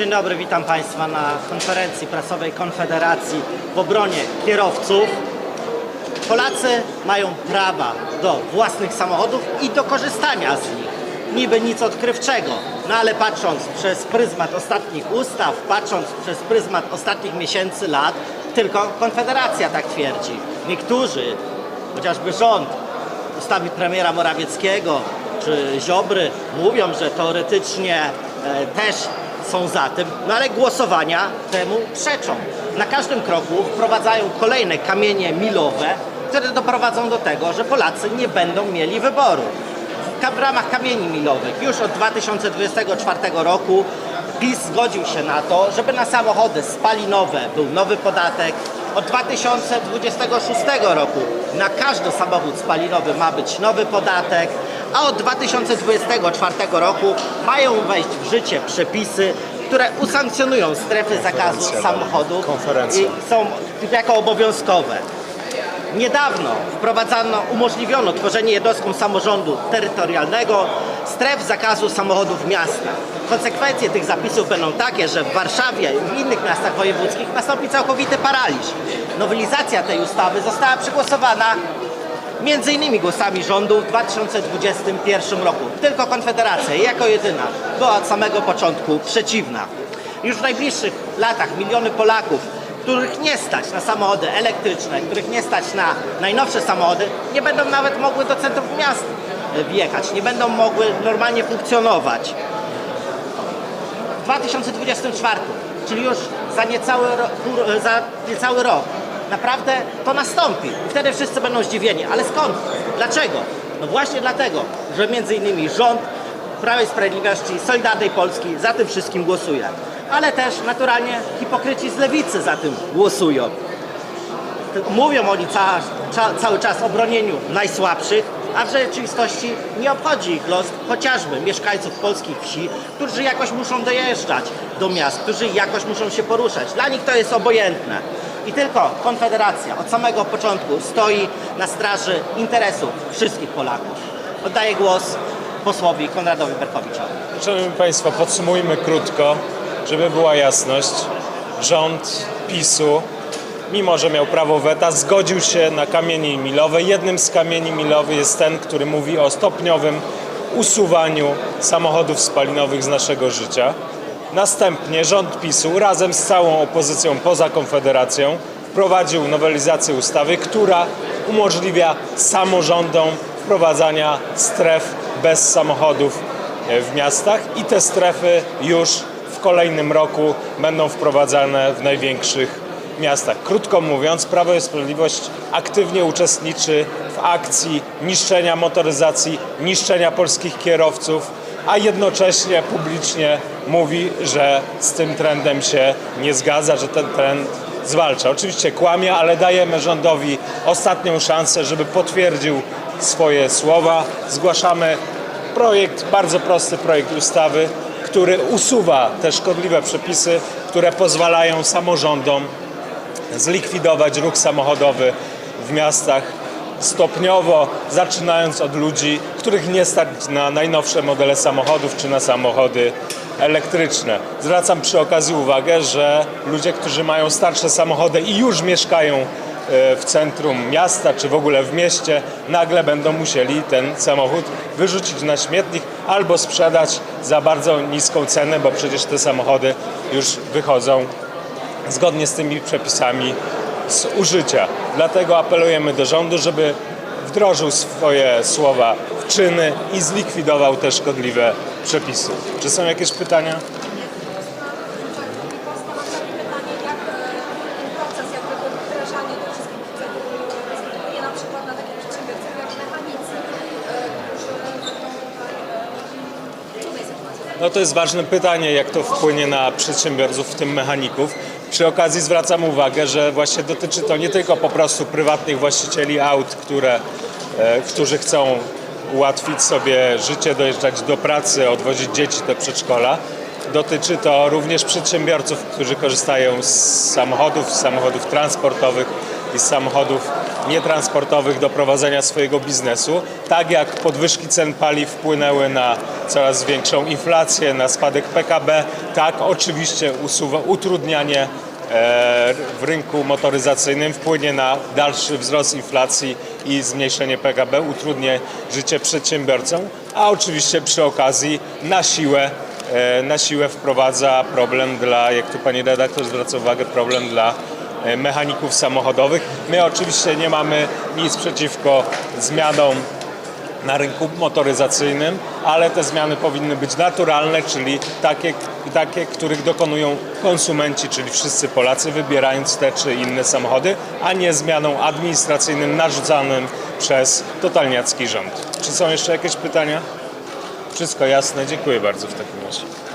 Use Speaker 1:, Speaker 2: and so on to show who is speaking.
Speaker 1: Dzień dobry, witam Państwa na konferencji prasowej Konfederacji w obronie kierowców. Polacy mają prawa do własnych samochodów i do korzystania z nich. Niby nic odkrywczego, no ale patrząc przez pryzmat ostatnich ustaw, patrząc przez pryzmat ostatnich miesięcy, lat, tylko Konfederacja tak twierdzi. Niektórzy, chociażby rząd, ustami premiera Morawieckiego czy Ziobry mówią, że teoretycznie e, też są za tym, no ale głosowania temu przeczą. Na każdym kroku wprowadzają kolejne kamienie milowe, które doprowadzą do tego, że Polacy nie będą mieli wyboru. W ramach kamieni milowych już od 2024 roku PiS zgodził się na to, żeby na samochody spalinowe był nowy podatek. Od 2026 roku na każdy samochód spalinowy ma być nowy podatek, a od 2024 roku mają wejść w życie przepisy, które usankcjonują strefy zakazu samochodów i są jako obowiązkowe. Niedawno wprowadzano, umożliwiono tworzenie jednostkom samorządu terytorialnego stref zakazu samochodów w miastach. Konsekwencje tych zapisów będą takie, że w Warszawie i w innych miastach wojewódzkich nastąpi całkowity paraliż. Nowelizacja tej ustawy została przegłosowana między innymi głosami rządu w 2021 roku. Tylko Konfederacja jako jedyna była od samego początku przeciwna. Już w najbliższych latach miliony Polaków, których nie stać na samochody elektryczne, których nie stać na najnowsze samochody, nie będą nawet mogły do centrum miast wjechać, nie będą mogły normalnie funkcjonować. W 2024, czyli już za niecały, za niecały rok, naprawdę to nastąpi. Wtedy wszyscy będą zdziwieni. Ale skąd? Dlaczego? No właśnie dlatego, że między innymi rząd Prawa i Sprawiedliwości, Solidarnej Polski za tym wszystkim głosuje. Ale też naturalnie hipokryci z lewicy za tym głosują. Mówią oni ca, cza, cały czas o bronieniu najsłabszych, a w rzeczywistości nie obchodzi ich los chociażby mieszkańców polskich wsi, którzy jakoś muszą dojeżdżać do miast, którzy jakoś muszą się poruszać. Dla nich to jest obojętne. I tylko Konfederacja od samego początku stoi na straży interesów wszystkich Polaków. Oddaję głos posłowi Konradowi Berkowiczowi.
Speaker 2: Szanowni Państwo, podsumujmy krótko, żeby była jasność. Rząd PiSu, mimo że miał prawo weta, zgodził się na kamienie milowe. Jednym z kamieni milowych jest ten, który mówi o stopniowym usuwaniu samochodów spalinowych z naszego życia. Następnie rząd PiSu razem z całą opozycją poza Konfederacją wprowadził nowelizację ustawy, która umożliwia samorządom wprowadzania stref bez samochodów e, w miastach i te strefy już w kolejnym roku będą wprowadzane w największych miastach. Krótko mówiąc, Prawo i Sprawiedliwość aktywnie uczestniczy w akcji niszczenia motoryzacji, niszczenia polskich kierowców, a jednocześnie publicznie mówi, że z tym trendem się nie zgadza, że ten trend zwalcza. Oczywiście kłamie, ale dajemy rządowi ostatnią szansę, żeby potwierdził swoje słowa. Zgłaszamy projekt, bardzo prosty projekt ustawy, który usuwa te szkodliwe przepisy, które pozwalają samorządom zlikwidować ruch samochodowy w miastach stopniowo, zaczynając od ludzi, których nie stać na najnowsze modele samochodów czy na samochody elektryczne. Zwracam przy okazji uwagę, że ludzie, którzy mają starsze samochody i już mieszkają e, w centrum miasta czy w ogóle w mieście, nagle będą musieli ten samochód wyrzucić na śmietnik albo sprzedać za bardzo niską cenę, bo przecież te samochody już wychodzą zgodnie z tymi przepisami z użycia. Dlatego apelujemy do rządu, żeby wdrożył swoje słowa w czyny i zlikwidował te szkodliwe przepisy. Czy są jakieś pytania? No to jest ważne pytanie, jak to wpłynie na przedsiębiorców, w tym mechaników. Przy okazji zwracam uwagę, że właśnie dotyczy to nie tylko po prostu prywatnych właścicieli aut, które, e, którzy chcą ułatwić sobie życie, dojeżdżać do pracy, odwozić dzieci do przedszkola. Dotyczy to również przedsiębiorców, którzy korzystają z samochodów, z samochodów transportowych, i z samochodów nietransportowych do prowadzenia swojego biznesu. Tak jak podwyżki cen paliw wpłynęły na coraz większą inflację, na spadek PKB, tak oczywiście usuwa utrudnianie e, w rynku motoryzacyjnym wpłynie na dalszy wzrost inflacji i zmniejszenie PKB, utrudni życie przedsiębiorcom, a oczywiście przy okazji na siłę, e, na siłę wprowadza problem dla, jak tu pani redaktor zwraca uwagę, problem dla mechaników samochodowych. My oczywiście nie mamy nic przeciwko zmianom na rynku motoryzacyjnym, ale te zmiany powinny być naturalne, czyli takie, takie, których dokonują konsumenci, czyli wszyscy Polacy, wybierając te czy inne samochody, a nie zmianą administracyjnym narzucanym przez totalniacki rząd. Czy są jeszcze jakieś pytania? Wszystko jasne, dziękuję bardzo w takim razie.